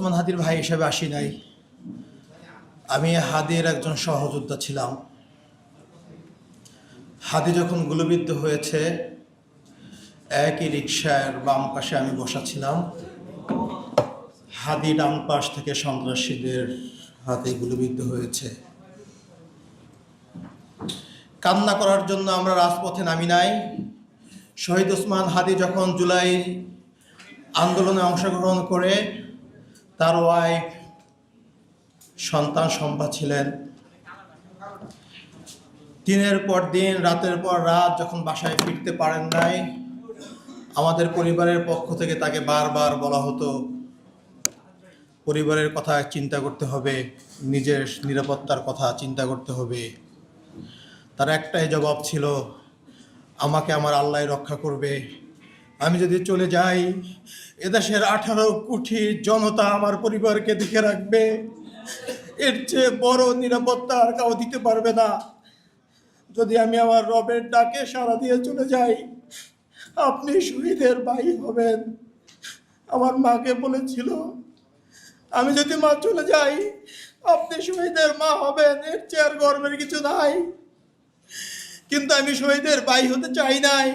ওসমান হাদির ভাই হিসেবে আসি নাই। আমি হাদির একজন সহযোদ্ধা ছিলাম। হাদি যখন গুলিবিদ্ধ হয়েছে, একই রিক্সার বাম পাশে আমি বসা ছিলাম। হাদি ডান পাশ থেকে সন্ত্রাসীদের হাতে গুলিবিদ্ধ হয়েছে। কান্না করার জন্য আমরা রাজপথে নামি নাই। শহীদ ওসমান হাদি যখন জুলাই আন্দোলনে অংশগ্রহণ করে তার ওয়াইফ সন্তান সম্পা ছিলেন। দিনের পর দিন, রাতের পর রাত যখন বাসায় ফিরতে পারেন নাই, আমাদের পরিবারের পক্ষ থেকে তাকে বারবার বলা হতো, পরিবারের কথা চিন্তা করতে হবে, নিজের নিরাপত্তার কথা চিন্তা করতে হবে। তার একটাই জবাব ছিল, আমাকে আমার আল্লাহ রক্ষা করবে। আমি যদি চলে যাই, এদেশের আঠারো কোটি জনতা আমার পরিবারকে দেখে রাখবে। এর চেয়ে বড় নিরাপত্তা আর কাউ দিতে পারবে না। যদি আমি আমার রবের ডাকে সাড়া দিয়ে চলে যাই, আপনি শহীদের ভাই হবেন। আমার মাকে বলেছিল, আমি যদি মা চলে যাই, আপনি শহীদের মা হবেন। এর চেয়ে আর গর্বের কিছু নাই। কিন্তু আমি শহীদের ভাই হতে চাই নাই।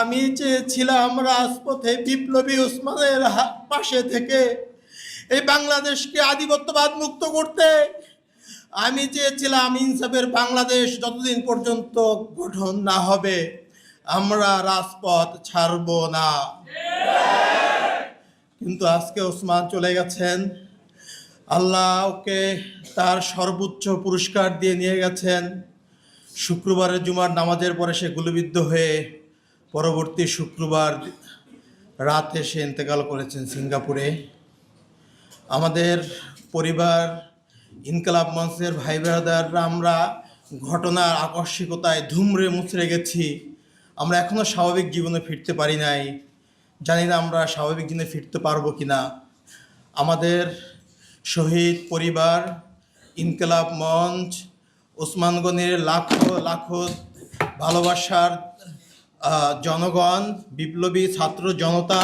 আমি চেয়েছিলাম রাজপথে বিপ্লবী উসমানের পাশে থেকে এই বাংলাদেশকে আধিপত্যবাদ মুক্ত করতে। আমি চেয়েছিলাম ইনসাফের বাংলাদেশ যতদিন পর্যন্ত গঠন না হবে, আমরা রাজপথ ছাড়ব না। কিন্তু আজকে ওসমান চলে গেছেন। আল্লাহ ওকে তার সর্বোচ্চ পুরস্কার দিয়ে নিয়ে গেছেন। শুক্রবারের জুমার নামাজের পরে সে গুলিবিদ্ধ হয়ে পরবর্তী শুক্রবার রাতে সে ইন্তেকাল করেছেন সিঙ্গাপুরে। আমাদের পরিবার, ইনকালাব মঞ্চের ভাই ব্রাদাররা আমরা ঘটনার আকস্মিকতায় ধুমরে মুচড়ে গেছি। আমরা এখনও স্বাভাবিক জীবনে ফিরতে পারি নাই। জানি না আমরা স্বাভাবিক জীবনে ফিরতে পারব কি না আমাদের শহীদ পরিবার, ইনকলাব মঞ্চ ওসমানগণের লাখো লাখো ভালোবাসার জনগণ, বিপ্লবী ছাত্র জনতা,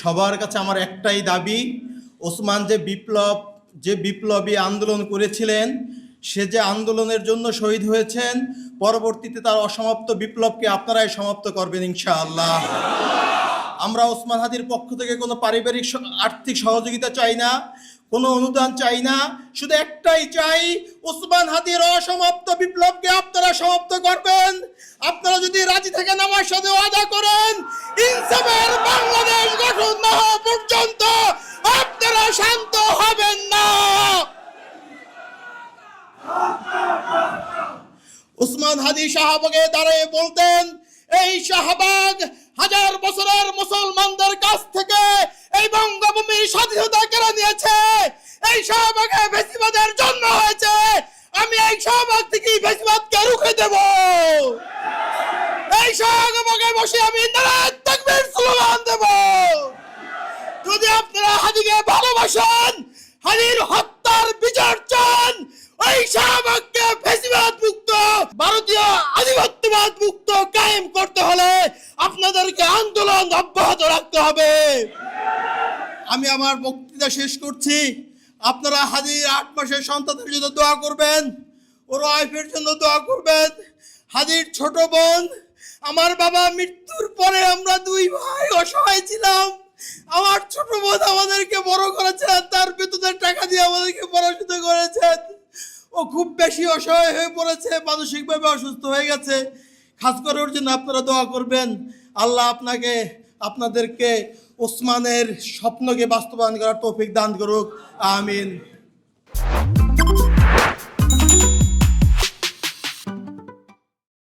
সবার কাছে আমার একটাই দাবি, ওসমান যে বিপ্লব, যে বিপ্লবী আন্দোলন করেছিলেন, সে যে আন্দোলনের জন্য শহীদ হয়েছেন, পরবর্তীতে তার অসমাপ্ত বিপ্লবকে আপনারাই সমাপ্ত করবেন ইনশাআল্লাহ। আমরা ওসমান হাদির পক্ষ থেকে কোনো পারিবারিক আর্থিক সহযোগিতা চাই না, কোনো অনুদান চাই না, শুধু একটাই চাই, ওসমান হাদির অসমাপ্ত বিপ্লবকে আপনারা সমাপ্ত করবেন। আপনারা যদি রাজি থেকে নামার সাথে ওয়াদা করেন, ইনসাফের বাংলাদেশ গঠন না হওয়া পর্যন্ত আপনারা শান্ত হবেন না। উসমান হাদি শাহবাগে দাঁড়িয়ে বলতেন, এই শাহবাগ হাজার বছরের মুসলমানদের কাছ থেকে এই বঙ্গভূমির স্বাধীনতা কেড়ে নিয়েছে। এই শাহবাগে বেশিবাদের জন্ম হয়েছে আমি এই শাহবাগ থেকে বেশিবাদকে রুখে দেব এই শাহবাগে বসে আমি যদি আপনারা হাদিকে ভালোবাসেন হাদির হত্যার বিচার চান, ওই শাহবাগকে ফেসিবাদ মুক্ত, ভারতীয় আধিপত্যবাদ মুক্ত কায়েম করতে হলে আপনাদেরকে আন্দোলন অব্যাহত রাখতে হবে। আমি আমার বক্তৃতা শেষ করছি। আপনারা হাজির আট মাসের সন্তানের জন্য দোয়া করবেন ওর ওয়াইফের জন্য দোয়া করবেন। হাজির ছোট বোন আমার বাবা মৃত্যুর পরে আমরা দুই ভাই অসহায় ছিলাম। আমার ছোট বোন আমাদেরকে বড় করেছেন, তার বেতনের টাকা দিয়ে আমাদেরকে পড়াশোনা করেছেন। ও খুব বেশি অসহায় হয়ে পড়েছে, মানসিকভাবে অসুস্থ হয়ে গেছে। খাস করে ওর জন্য আপনারা দোয়া করবেন। আল্লাহ আপনাকে, আপনাদেরকে ওসমানের স্বপ্নকে বাস্তবায়ন করার তৌফিক দান করুক। আমিন।